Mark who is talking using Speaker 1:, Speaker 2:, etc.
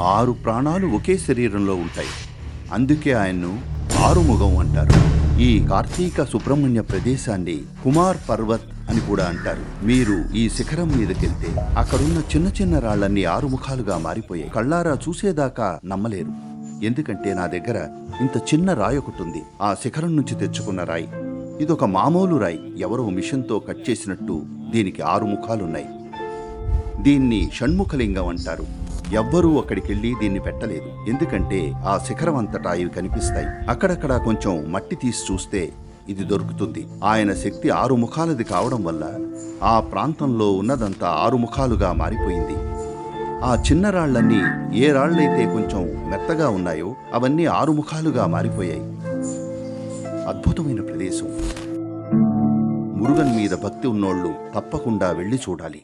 Speaker 1: ఆరు ప్రాణాలు ఒకే శరీరంలో ఉంటాయి. అందుకే ఆయన్ను ఆరుముఖం అంటారు. ఈ కార్తీక సుబ్రహ్మణ్య ప్రదేశాన్ని కుమార్ పర్వత్ అని కూడా అంటారు. మీరు ఈ శిఖరం మీదకెళ్తే అక్కడున్న చిన్న చిన్న రాళ్ళన్నీ ఆరుముఖాలుగా మారిపోయాయి. కళ్ళారా చూసేదాకా నమ్మలేరు. ఎందుకంటే నా దగ్గర ఇంత చిన్న రాయి ఒకటి ఉంది. ఆ శిఖరం నుంచి తెచ్చుకున్న రాయి. ఇదొక మామూలు రాయి. ఎవరో మిషన్తో కట్ చేసినట్టు దీనికి ఆరు ముఖాలున్నాయి దీన్ని షణ్ముఖలింగం అంటారు. ఎవ్వరూ అక్కడికెళ్ళి దీన్ని పెట్టలేదు. ఎందుకంటే ఆ శిఖరం అంతటా ఇవి కనిపిస్తాయి. అక్కడక్కడ కొంచెం మట్టి తీసి చూస్తే ఇది దొరుకుతుంది. ఆయన శక్తి ఆరు ముఖాలది కావడం వల్ల ఆ ప్రాంతంలో ఉన్నదంతా ఆరు ముఖాలుగా మారిపోయింది. ఆ చిన్న రాళ్ళన్నీ ఏ రాళ్ళైతే కొంచెం మెత్తగా ఉన్నాయో అవన్నీ ఆరు ముఖాలుగా మారిపోయాయి. అద్భుతమైన ప్రదేశం. మురుగన్ మీద భక్తి ఉన్నోళ్ళు తప్పకుండా వెళ్ళి చూడాలి.